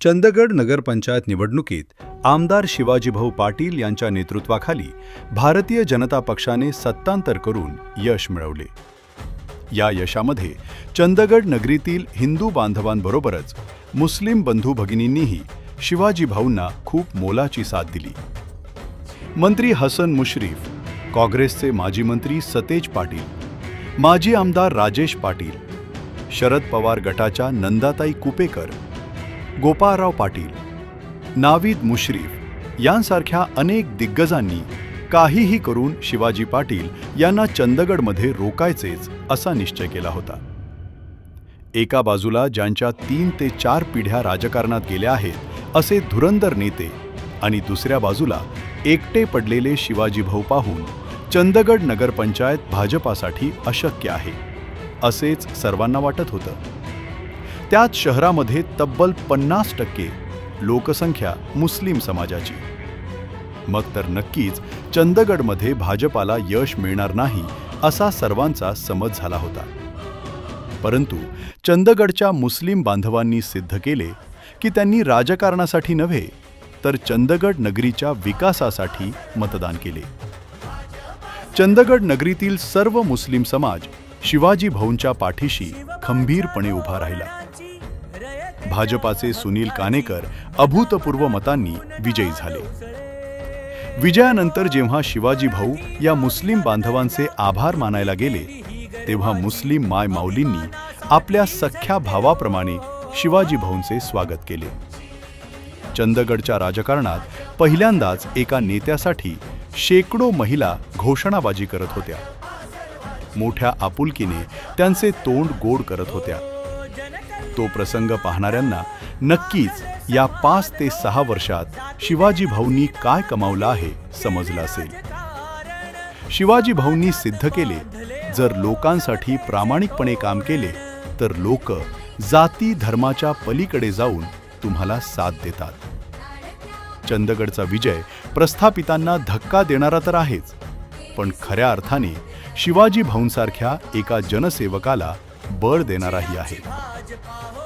चंदगड नगरपंचायत निवडणुकीत आमदार शिवाजीभाऊ पाटील यांच्या नेतृत्वाखाली भारतीय जनता पक्षाने सत्तांतर करून यश मिळवले. या यशामध्ये चंदगड नगरीतील हिंदू बांधवांबरोबरच मुस्लिम बंधू भगिनींनीही शिवाजीभाऊंना खूप मोलाची साथ दिली. मंत्री हसन मुश्रीफ काँग्रेसचे माजी मंत्री सतेज पाटील माजी आमदार राजेश पाटील शरद पवार गटाच्या नंदाताई कुपेकर गोपाळराव पाटील नावीद मुश्रीफ यांसारख्या अनेक दिग्गजांनी काहीही करून शिवाजी पाटील यांना चंदगडमध्ये रोकायचेच असा निश्चय केला होता. एका बाजूला ज्यांच्या तीन ते चार पिढ्या राजकारणात गेल्या आहेत असे धुरंदर नेते आणि दुसऱ्या बाजूला एकटे पडलेले शिवाजी भाऊ पाहून चंदगड नगरपंचायत भाजपासाठी अशक्य आहे असेच सर्वांना वाटत होतं. त्याच शहरामध्ये तब्बल पन्नास टक्के लोकसंख्या मुस्लिम समाजाची. मग तर नक्कीच चंदगडमध्ये भाजपाला यश मिळणार नाही असा सर्वांचा समज झाला होता. परंतु चंदगडच्या मुस्लिम बांधवांनी सिद्ध केले की त्यांनी राजकारणासाठी नव्हे तर चंदगड नगरीच्या विकासासाठी मतदान केले. चंदगड नगरीतील सर्व मुस्लिम समाज शिवाजी भाऊंच्या पाठीशी खंबीरपणे उभा राहिला. भाजपाचे सुनील कानेकर अभूतपूर्व मतांनी विजयी झाले. विजयानंतर जेव्हा शिवाजी भाऊ या मुस्लिम बांधवांचे आभार मानायला गेले तेव्हा मुस्लिम माय माऊलींनी आपल्या सख्ख्या भावाप्रमाणे शिवाजी भाऊंचे स्वागत केले. चंदगडच्या राजकारणात पहिल्यांदाच एका नेत्यासाठी शेकडो महिला घोषणाबाजी करत होत्या. मोठ्या आपुलकीने त्यांचे तोंड गोड करत होत्या. तो प्रसंग पाहणाऱ्यांना नक्कीच या पाच ते सहा वर्षात शिवाजी भाऊंनी काय कमावलं आहे समजलं असेल. शिवाजी भाऊंनी सिद्ध केले जर लोकांसाठी प्रामाणिकपणे काम केले तर लोक जाती धर्माच्या पलीकडे जाऊन तुम्हाला साथ देतात. चंदगडचा विजय प्रस्थापितांना धक्का देणारा तर आहेच पण खऱ्या अर्थाने शिवाजी भाऊंसारख्या एका जनसेवकाला बळ देणाराही आहे. मुझ पाओ